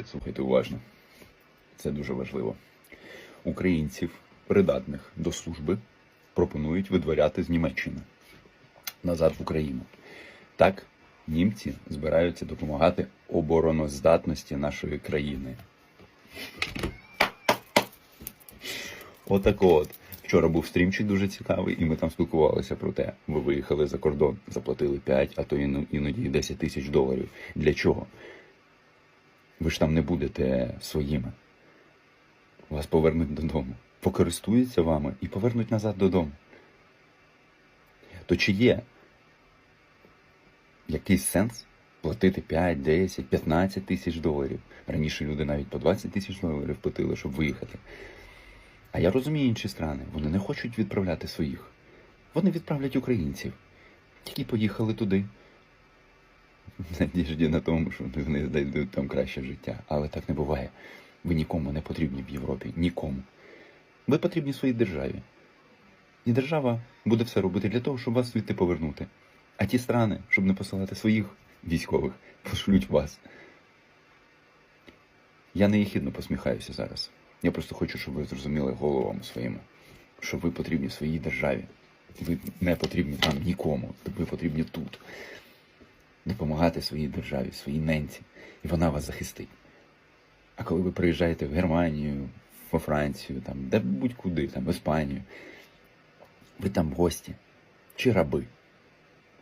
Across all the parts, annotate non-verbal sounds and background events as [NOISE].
Привіт, слухайте уважно. Це дуже важливо. Українців, придатних до служби, пропонують видворяти з Німеччини назад в Україну. Так, німці збираються допомагати обороноздатності нашої країни. Отако от. Вчора був стрімчик дуже цікавий, і ми там спілкувалися про те. Ви виїхали за кордон, заплатили 5, а то іноді 10 тисяч доларів. Для чого? Ви ж там не будете своїми. Вас повернуть додому. Покористуються вами і повернуть назад додому. То чи є якийсь сенс платити 5, 10, 15 тисяч доларів? Раніше люди навіть по 20 тисяч доларів платили, щоб виїхати. А я розумію інші страни. Вони не хочуть відправляти своїх. Вони відправлять українців, які поїхали туди. [LAUGHS] Надіжді на тому, що вони знайдуть там краще життя. Але так не буває. Ви нікому не потрібні в Європі. Нікому. Ви потрібні своїй державі. І держава буде все робити для того, щоб вас звідти повернути. А ті страни, щоб не посилати своїх військових, [LAUGHS] пошлють вас. Я не єхідно посміхаюся зараз. Я просто хочу, щоб ви зрозуміли головами своїми, що ви потрібні своїй державі. Ви не потрібні там нікому. Ви потрібні тут. Допомагати своїй державі, своїй ненці. І вона вас захистить. А коли ви приїжджаєте в Германію, во Францію, там, де будь-куди, там, в Іспанію, ви там гості чи раби.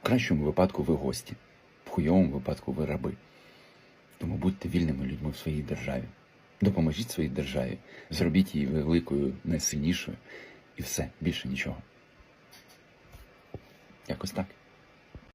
В кращому випадку ви гості, в хуйовому випадку ви раби. Тому будьте вільними людьми в своїй державі. Допоможіть своїй державі, зробіть її великою, найсильнішою, і все, більше нічого. Якось так.